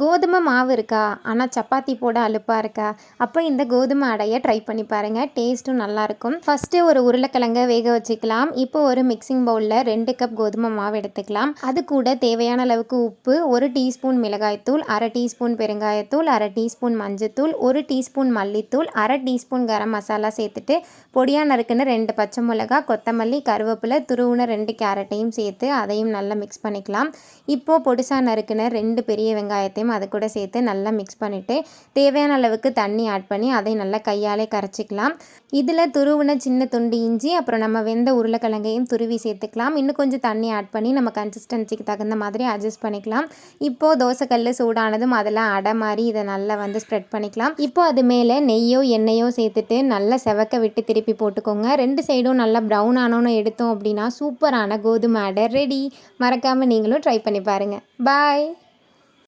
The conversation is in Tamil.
கோதுமை மாவு இருக்கா? ஆனால் சப்பாத்தி போட அலுப்பாக இருக்கா? அப்போ இந்த கோதுமை அடையை ட்ரை பண்ணி பாருங்கள் டேஸ்ட்டும் நல்லாயிருக்கும் ஃபஸ்ட்டு ஒரு உருளைக்கிழங்க வேக வச்சுக்கலாம். இப்போ ஒரு மிக்சிங் பவுலில் ரெண்டு கப் கோதுமை மாவு எடுத்துக்கலாம். அது கூட தேவையான அளவுக்கு உப்பு ஒரு டீஸ்பூன் மிளகாய்த்தூள் அரை டீஸ்பூன் பெருங்காயத்தூள் அரை டீஸ்பூன் மஞ்சத்தூள் ஒரு டீஸ்பூன் மல்லித்தூள் அரை டீஸ்பூன் கரம் மசாலா சேர்த்துட்டு பொடியாக நறுக்குன்னு ரெண்டு பச்சை மிளகா கொத்தமல்லி கருவேப்பிலை துருவுன ரெண்டு கேரட்டையும் சேர்த்து அதையும் நல்லா மிக்ஸ் பண்ணிக்கலாம். இப்போது பொடிசாக நறுக்குன ரெண்டு பெரிய வெங்காயத்தையும் எல்லாத்தையும் அது கூட சேர்த்து நல்லா மிக்ஸ் பண்ணிவிட்டு தேவையான அளவுக்கு தண்ணி ஆட் பண்ணி அதை நல்லா கையாலே கரைச்சிக்கலாம். இதில் துருவின சின்ன துண்டு இஞ்சி அப்புறம் நம்ம வெந்த உருளைக்கிழங்கையும் துருவி சேர்த்துக்கலாம். இன்னும் கொஞ்சம் தண்ணி ஆட் பண்ணி நம்ம கன்சிஸ்டன்சிக்கு தகுந்த மாதிரி அட்ஜஸ்ட் பண்ணிக்கலாம். இப்போது தோசைக்கல் சூடானதும் அதில் அடை மாதிரி இதை நல்லா வந்து ஸ்ப்ரெட் பண்ணிக்கலாம். இப்போ அது மேலே நெய்யோ எண்ணெயோ சேர்த்துட்டு நல்லா செவக்க விட்டு திருப்பி போட்டுக்கோங்க. ரெண்டு சைடும் நல்லா ப்ரௌன் ஆனோன்னு எடுத்தோம் அப்படின்னா சூப்பரான கோதுமை அடை ரெடி மறக்காமல் நீங்களும் ட்ரை பண்ணி பாருங்கள் பாய்